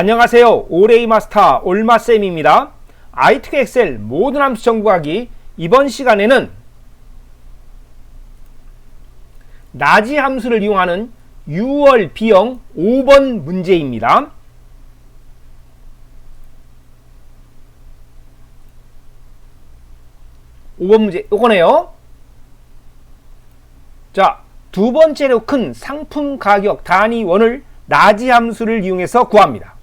안녕하세요. 오레이 마스터 올마쌤입니다. 아이트크 엑셀 모든 함수 정보하기 이번 시간에는 나지 함수를 이용하는 6월 B형 5번 문제입니다. 오번 문제 요거네요. 자, 두 번째로 큰 상품 가격 단위원을 나지 함수를 이용해서 구합니다.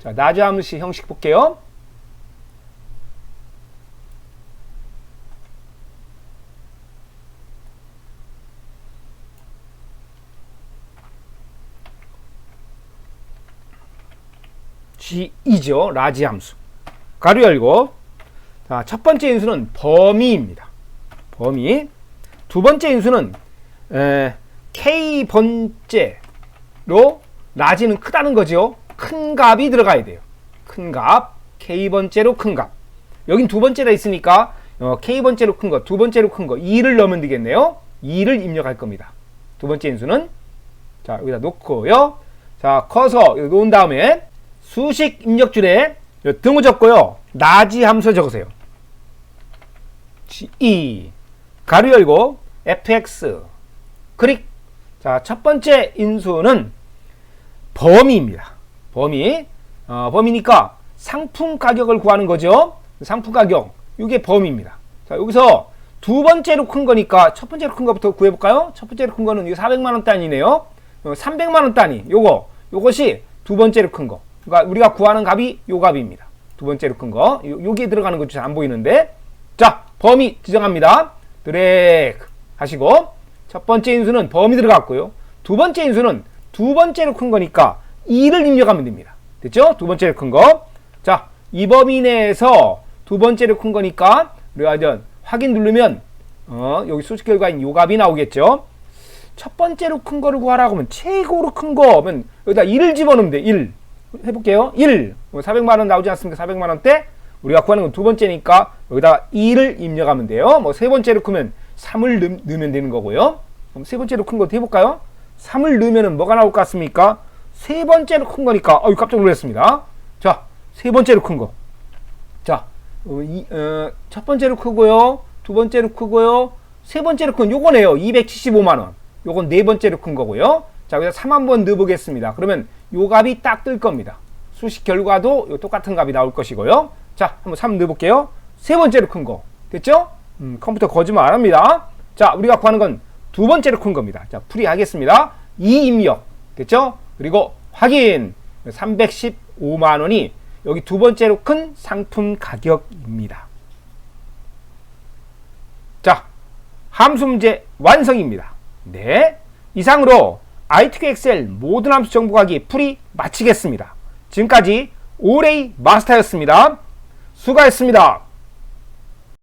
자, 나지 함수 형식 볼게요. G이죠. 라지 함수. 가로 열고. 자, 첫 번째 인수는 범위입니다. 범위. 두 번째 인수는 에, K 번째로 라지는 크다는 거죠. 큰 값이 들어가야 돼요. 큰 값. K 번째로 큰 값. 여긴 두 번째라 있으니까 어, K 번째로 큰 거, 두 번째로 큰 거, 2를 넣으면 되겠네요. 2를 입력할 겁니다. 두 번째 인수는 자, 여기다 놓고요. 자, 커서 놓은 다음에 수식 입력 줄에 요 등호 적고요. 나지 함수 적으세요. G 가로 열고 fx 클릭. 자, 첫 번째 인수는 범위입니다. 범위. 어, 범위니까 상품 가격을 구하는 거죠. 상품 가격. 이게 범위입니다. 자, 여기서 두 번째로 큰 거니까 첫 번째로 큰 거부터 구해 볼까요? 첫 번째로 큰 거는 이 400만 원 단위네요. 300만 원 단위. 요거. 요것이 두 번째로 큰 거. 그러니까 우리가 구하는 값이 요 값입니다. 두 번째로 큰 거. 요, 여기에 들어가는 거잘안 보이는데. 자, 범위 지정합니다. 드래그 하시고 첫 번째 인수는 범위 들어갔고요. 두 번째 인수는 두 번째로 큰 거니까 2를 입력하면 됩니다. 됐죠? 두 번째로 큰 거. 자, 이 범위 내에서 두 번째로 큰 거니까 우리가 이제 확인 누르면 어, 여기 수식 결과인 요 값이 나오겠죠? 첫 번째로 큰 거를 구하라고 하면 최고로 큰 거면 여기다 1을 집어넣으면 돼. 1. 해볼게요. 1. 400만 원 나오지 않습니까? 400만 원대. 우리가 구하는 건 두 번째니까 여기다가 2를 입력하면 돼요. 뭐 세 번째로 크면 3을 넣, 넣으면 되는 거고요. 그럼 세 번째로 큰 것도 해볼까요? 3을 넣으면 뭐가 나올 것 같습니까? 세 번째로 큰 거니까 어유 깜짝 놀랐습니다. 자, 세 번째로 큰 거. 자, 어, 이, 어, 첫 번째로 크고요. 두 번째로 크고요. 세 번째로 큰 요거네요. 275만 원. 요건 네 번째로 큰 거고요. 자, 여기서 3 한번 넣어 보겠습니다. 그러면 요 값이 딱 뜰 겁니다. 수식 결과도 요 똑같은 값이 나올 것이고요. 자, 한번 3 넣어 볼게요. 세 번째로 큰 거. 됐죠? 음, 컴퓨터 거짓말 안 합니다. 자, 우리가 구하는 건 두 번째로 큰 겁니다. 자, 풀이하겠습니다. 2 입력. 됐죠? 그리고 확인. 315만 원이 여기 두 번째로 큰 상품 가격입니다. 자, 함수 문제 완성입니다. 네. 이상으로 아이트크 엑셀 모든 함수 정보가기 풀이 마치겠습니다. 지금까지 오레이 마스터였습니다. 수고하셨습니다.